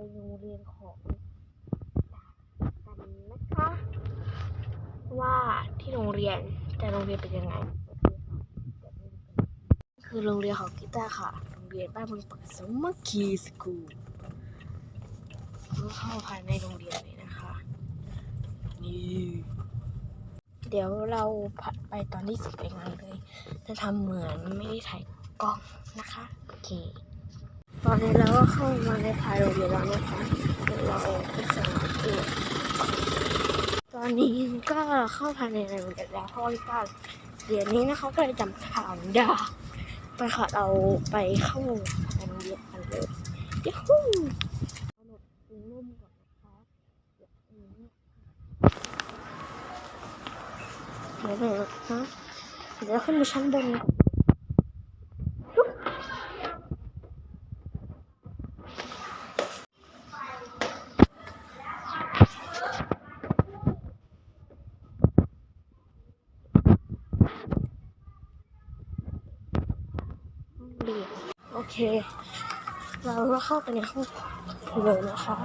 ไปโรงเรียนของกันนะคะ ว่าที่โรงเรียนแต่โรงเรียนเป็นยังไง คือโรงเรียนของกีตาร์ค่ะโรงเรียนบ้านเมืองปิดสมัคคีสคูลเข้าภายในโรงเรียนเลยนะคะนี่เดี๋ยวเราผัดไปตอนที่สิบเองเลย จะทำเหมือนไม่ได้ถ่ายกล้องนะคะ โอเค ตอนนี้เราก็เข้ามาในภายโรงเรียนแล้วนะคะเดี๋ยวเราไปสังเกตตอนนี้ก็เข้าภายในโรงเรียนแล้วเพราะว่าป้าเรียนนี้นะคะก็เลยจำทางได้ไปค่ะเราไปเข้าภายในโรงเรียนกันเลยยูฮูเอาหนวดดึงนุ่มก่อนนะคะเดี๋ยวนี้เดี๋ยวเลยนะเดี๋ยวขึ้นไปชั้นบนก่อน เรียนโอ เค เราก็เข้าไปในห้องเลยนะคะ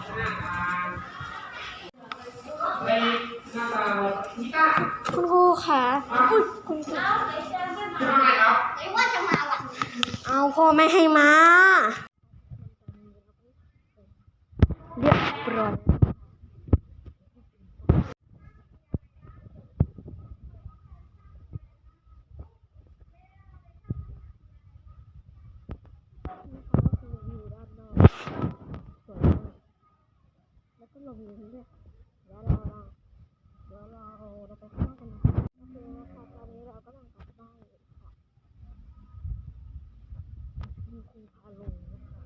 คุณครูคะอุ๊ยคุณครูเอาพ่อไม่ให้มา เรียบร้อยด้านนอกสวยมากแล้วก็ลงนี้ด้วยเดี๋ยวเราเดี๋ยวเราเราไปข้างกันนะคะโอเคนะคะตอนนี้เราก็ลังกลับบ้านอยู่ค่ะีคุณพาลงนะคะ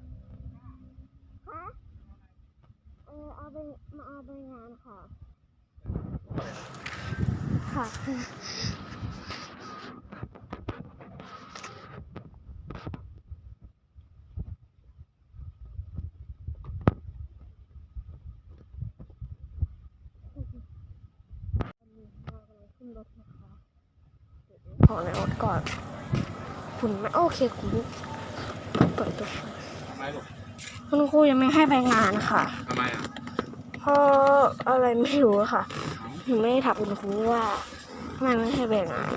ฮะเออเอาไปมาเอาไปงานค่ะ ค่ะขึ้นรถนะคะขอในรถก่อน คุณไม่โอเคคุณ เปิดตัว ทำไมลูก คุณครูยังไม่ให้ไปงานค่ะ ทำไมอ่ะ เพราะอะไรไม่รู้อะค่ะหนูไม่ได้ถามคุณครูว่าทำไมไม่ให้ไปงาน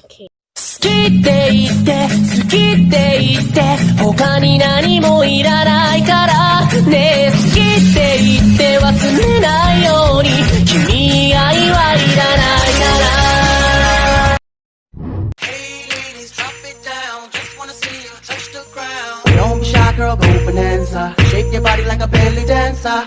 好きって言って好きって言って他に何も girl, go bonanza. Shake your body like a belly dancer.